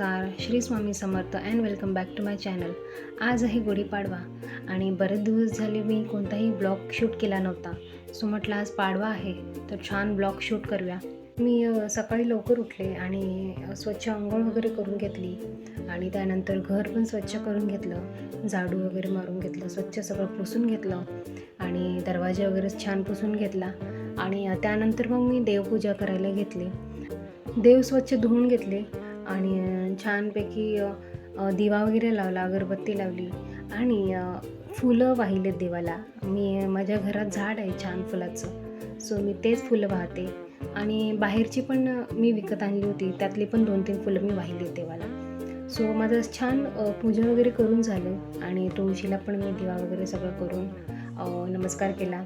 नमस्कार. Shri Swami Samarth and welcome back to my channel आज आहे गुढीपाडवा आणि बरेच दिवस झाले मी कोणताही ब्लॉग शूट केला नव्हता. सो म्हटलं आज पाडवा आहे तर छान ब्लॉग शूट करूया. मी सकाळी लवकर उठले आणि स्वच्छ अंघोळ वगैरे करून घेतली आणि त्यानंतर घर पण स्वच्छ करून घेतलं झाडू वगैरे मारून घेतलं स्वच्छ सगळं पुसून घेतलं आणि दरवाजा वगैरे छान पुसून घेतला आणि त्यानंतर मग मी देवपूजा करायला घेतली. देव स्वच्छ धुवून घेतले आणि छानपैकी दिवा वगैरे लावला अगरबत्ती लावली आणि फुलं वाहिलेत देवाला. मी माझ्या घरात झाड आहे छान फुलाचं. सो मी तेच फुलं वाहते. आणि बाहेरची पण मी विकत आणली होती. त्यातली पण दोन तीन फुलं मी वाहिली देवाला. सो माझं छान पूजा वगैरे करून झालं आणि तुळशीला पण मी दिवा वगैरे सगळं करून नमस्कार केला.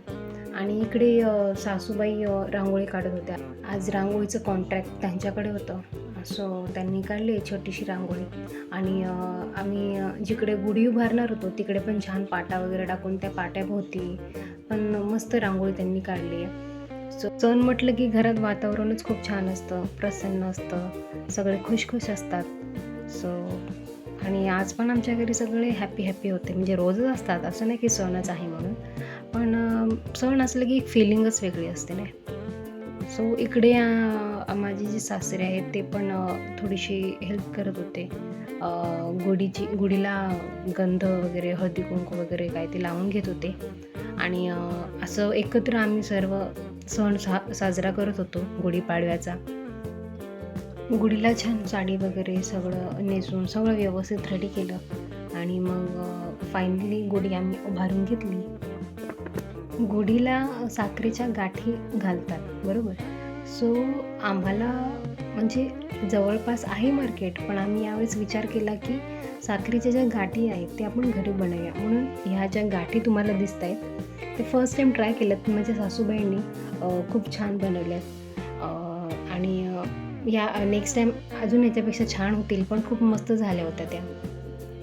आणि इकडे सासूबाई रांगोळी काढत होत्या. आज रांगोळीचं कॉन्ट्रॅक्ट त्यांच्याकडे होतं. सो त्यांनी काढली छोटीशी रांगोळी. आणि आम्ही जिकडे गुढी उभारणार होतो तिकडे पण छान पाटा वगैरे टाकून त्या पाट्याभोवती पण मस्त रांगोळी त्यांनी काढली आहे. सो सण म्हटलं की घरात वातावरणच खूप छान असतं प्रसन्न असतं सगळे खुशखुश असतात. सो आणि आज पण आमच्या घरी सगळे हॅपी हॅपी होते. म्हणजे रोजच असतात असं नाही की सणच आहे म्हणून. पण सण असलं की एक फिलिंगच वेगळी असते ना सो इकडे माझे जे सासरे आहेत ते पण थोडीशी हेल्प करत होते. गुढीची गुढीला गंध वगैरे हळदी कुंकू वगैरे काय ते लावून घेत होते. आणि असं एकत्र आम्ही सर्व सण सा साजरा करत होतो गुढीपाडव्याचा. गुढीला छान साडी वगैरे सगळं नेसून सगळं व्यवस्थित रेडी केलं. आणि मग फायनली गुढी आम्ही उभारून घेतली. गुढीला साखरेच्या गाठी घालतात बरोबर? सो आम्हाला म्हणजे जवळपास आहे मार्केट पण आम्ही यावेळेस विचार केला की साखरेच्या ज्या गाठी आहेत ते आपण घरी बनवूया. म्हणून ह्या ज्या गाठी तुम्हाला दिसत आहेत ते फर्स्ट टाईम ट्राय केल्यात. माझ्या सासूबाईंनी खूप छान बनवल्यात. आणि या नेक्स्ट टाईम अजून याच्यापेक्षा छान होतील पण खूप मस्त झाल्या होत्या त्या.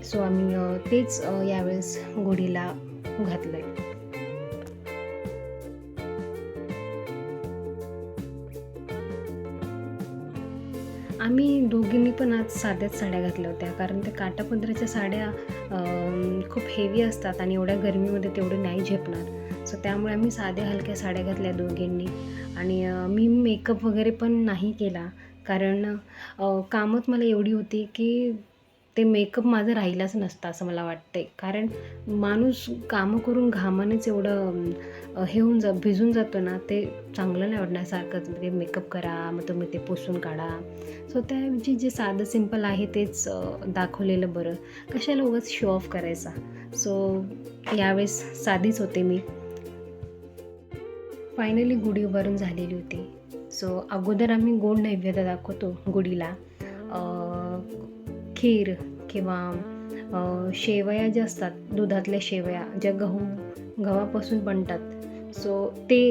सो आम्ही तेच यावेळेस गुढीला घातलं आहे आम्ही दोघींनी पण आज साध्याच साड्या घातल्या होत्या कारण त्या काटापदराच्या साड्या खूप हेवी असतात आणि एवढ्या गरमीमध्ये तेवढे नाही झेपणार. सो त्यामुळे आम्ही साध्या हलक्या साड्या घातल्या दोघींनी. आणि मी मेकअप वगैरे पण नाही केला कारण कामत मला एवढी होती की ते मेकअप माझं राहिलाच नसतं असं मला वाटते कारण माणूस कामं करून घामानेच एवढं हे होऊन जा भिजून जातो ना ते चांगलं नाही वाटण्यासारखंच म्हणजे मेकअप करा मग तुम्ही ते पुसून काढा. सो त्याऐवजी जे साधं सिंपल आहे तेच दाखवलेलं बरं. कशाला उगाच शो ऑफ करायचा? सो यावेळेस साधीच होते मी. फायनली गुढी उभारून झालेली होती. सो अगोदर आम्ही गोड नैवेद्य दाखवतो गुढीला. खीर किंवा शेवया ज्या असतात दुधातल्या शेवया ज्या गहू गव्हापासून बनतात. सो ते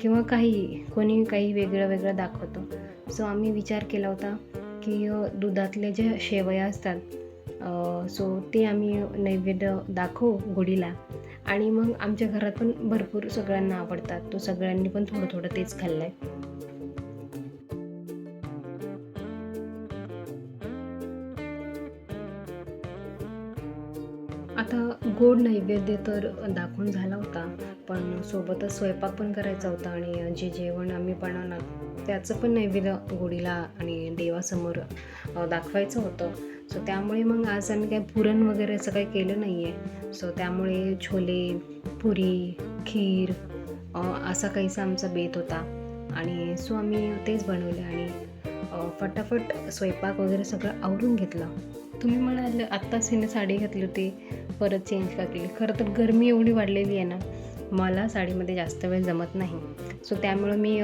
किंवा काही कोणी काही वेगळं वेगळं दाखवतं. सो आम्ही विचार केला होता की दुधातल्या ज्या शेवया असतात सो ते आम्ही नैवेद्य दाखवू गुढीला. आणि मग आमच्या घरात पण भरपूर सगळ्यांना आवडतात. तो सगळ्यांनी पण थोडं थोडं तेच खाल्लं आहे आता गोड नैवेद्य तर दाखवून झाला होता पण सोबतच स्वयंपाक पण करायचा होता आणि जे जेवण आम्ही बनवणार त्याचं पण नैवेद्य गोडीला आणि देवासमोर दाखवायचं होतं. सो त्यामुळे मग आज आम्ही काय पुरण वगैरे असं काही केलं नाही आहे सो त्यामुळे छोले पुरी खीर असा काहीसा आमचा बेत होता. आणि सो आम्ही तेच बनवले आणि फटाफट स्वयंपाक वगैरे सगळं आवरून घेतलं. तुम्ही म्हणाल आत्ताच हिने साडी घातली होती. परत चेंज का केली खरं तर गरमी एवढी वाढलेली आहे ना मला साडीमध्ये जास्त वेळ जमत नाही. सो त्यामुळं मी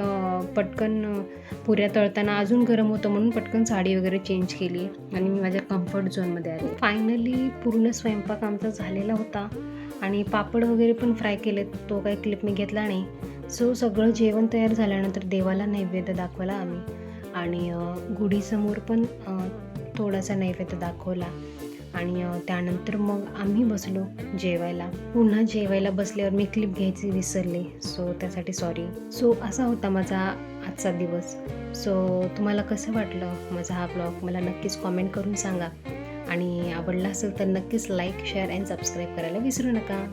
पटकन पुऱ्या तळताना अजून गरम होतं म्हणून पटकन साडी वगैरे चेंज केली आणि मी माझ्या कम्फर्ट झोनमध्ये आले. फायनली पूर्ण स्वयंपाक आमचा झालेला होता आणि पापड वगैरे पण फ्राय केले तो काही क्लिप मी घेतला नाही. सो सगळं जेवण तयार झाल्यानंतर देवाला नैवेद्य दाखवला आम्ही. आणि गुढीसमोर पण थोडासा नैवेद्य दाखवला. आणि त्यानंतर मग आम्ही बसलो जेवायला. पुन्हा जेवायला बसल्यावर मी क्लिप घ्यायची विसरले. सो त्यासाठी सॉरी सो असा होता माझा आजचा दिवस. सो तुम्हाला कसं वाटलं माझा हा ब्लॉग मला नक्कीच कॉमेंट करून सांगा. आणि आवडला असेल तर नक्कीच लाईक शेअर अँड सबस्क्राईब करायला विसरू नका.